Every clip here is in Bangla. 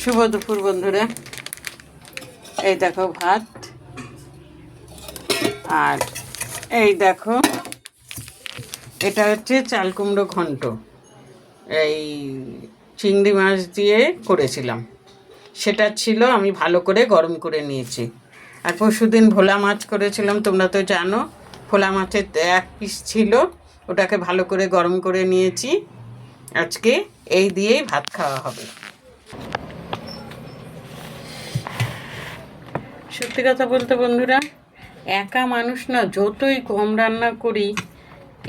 শুভ দুপুর, বন্ধুরা। এই দেখো ভাত। আর এই দেখো, এটা হচ্ছে চাল কুমড়ো ঘন্ট। এই চিংড়ি মাছ দিয়ে করেছিলাম। সেটা ছিল, আমি ভালো করে গরম করে নিয়েছি। আর পরশুদিন ভোলা মাছ করেছিলাম, তোমরা তো জানো। ভোলা মাছের এক পিস ছিল, ওটাকে ভালো করে গরম করে নিয়েছি। আজকে এই দিয়েই ভাত খাওয়া হবে। সত্যি কথা বলতে বন্ধুরা, একা মানুষ না যতই কম রান্না করি,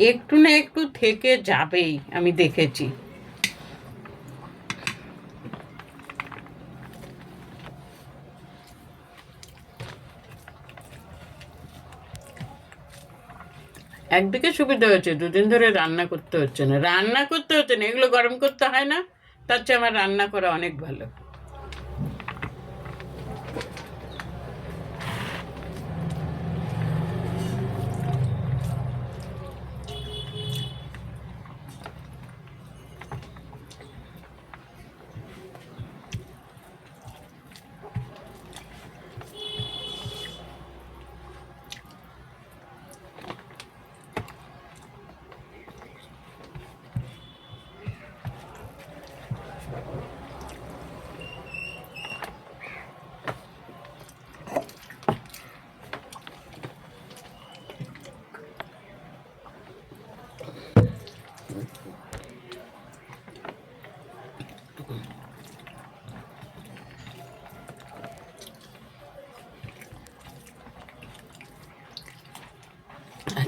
একটু না একটু থেকে যাবেই, আমি দেখেছি। একদিকে সুবিধা হয়েছে, দুদিন ধরে রান্না করতে হচ্ছে না। রান্না করতে হচ্ছে না, এগুলো গরম করতে হয় না, তার চেয়ে আমার রান্না করা অনেক ভালো।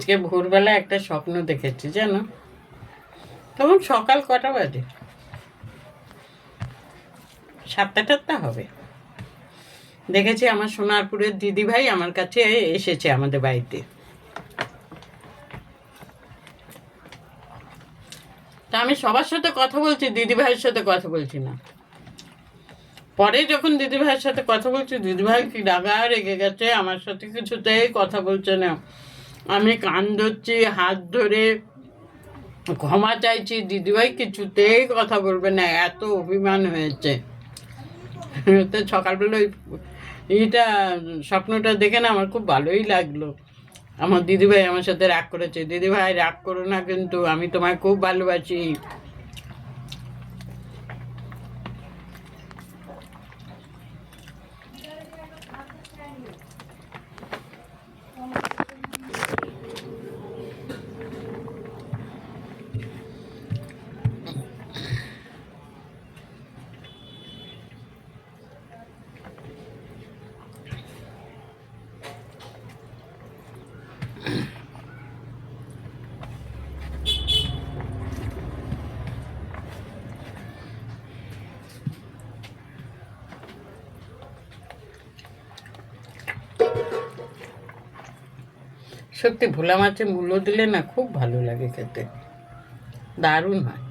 আজকে ভোরবেলা একটা স্বপ্ন দেখেছি, জানো? তখন সকাল কটা বাজে? সাতটা টাতটা হবে। দেখেছি আমার সোনারপুরের দিদি ভাই আমার কাছে এসেছে আমাদের বাড়িতে। তা আমি সবার সাথে কথা বলছি দিদি ভাইয়ের সাথে কথা বলছি না। পরে যখন দিদি ভাইয়ের সাথে কথা বলছি দিদি ভাই কি রাগা রেগে গেছে, আমার সাথে কিছুতেই কথা বলছে না। আমি কান ধরছি হাত ধরে ক্ষমা চাইছি। দিদিভাই কিছুতেই কথা বলবে না, এত অভিমান হয়েছে। সকালবেলা ওই এইটা স্বপ্নটা দেখে না আমার খুব ভালোই লাগল। আমার দিদিভাই আমার সাথে রাগ করেছে। দিদিভাই, রাগ করো না কিন্তু, আমি তোমায় খুব ভালোবাসি। সত্যি ভোলা মাছের মূল্য দিলে না খুব ভালো লাগে খেতে। দারুণ হয়।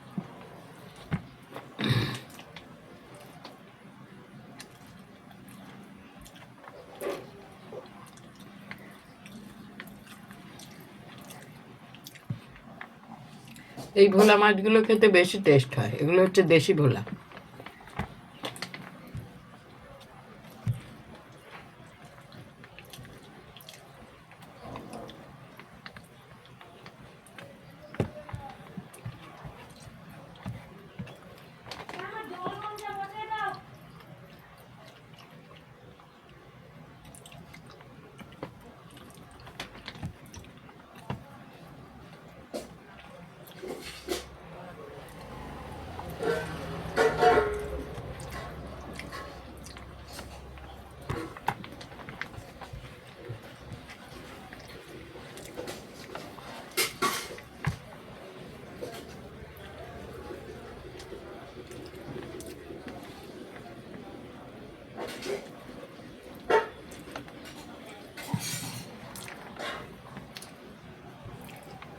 এই ভোলা মাছগুলো খেতে বেশি টেস্ট হয়। এগুলো হচ্ছে দেশি ভোলা।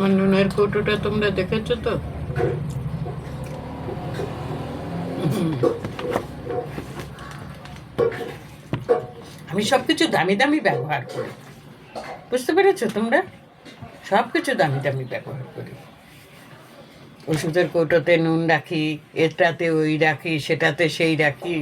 আমার নুনের কৌটোটা তোমরা দেখেছ তো? আমি সব কিছু দামি দামি ব্যবহার করি। বুঝতে পেরেছ তোমরা? সব কিছু দামি দামি ব্যবহার করি। ওষুধের কৌটোতে নুন রাখি, এটাতে ওই রাখি, সেটাতে সেই রাখি।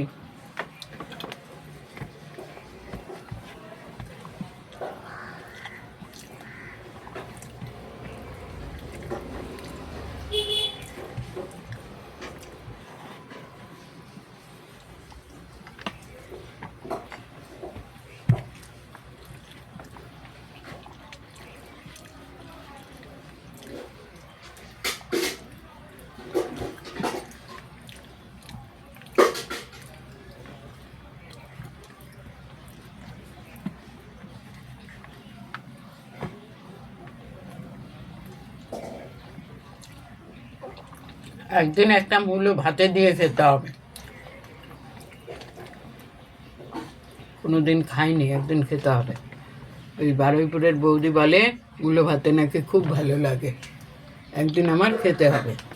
একদিন একটা মূল্য ভাতে দিয়ে খেতে হবে। কোনো দিন খাইনি, একদিন খেতে হবে। ওই বারুইপুরের বৌদি বলে মূল্য ভাতে নাকি খুব ভালো লাগে। একদিন আমার খেতে হবে।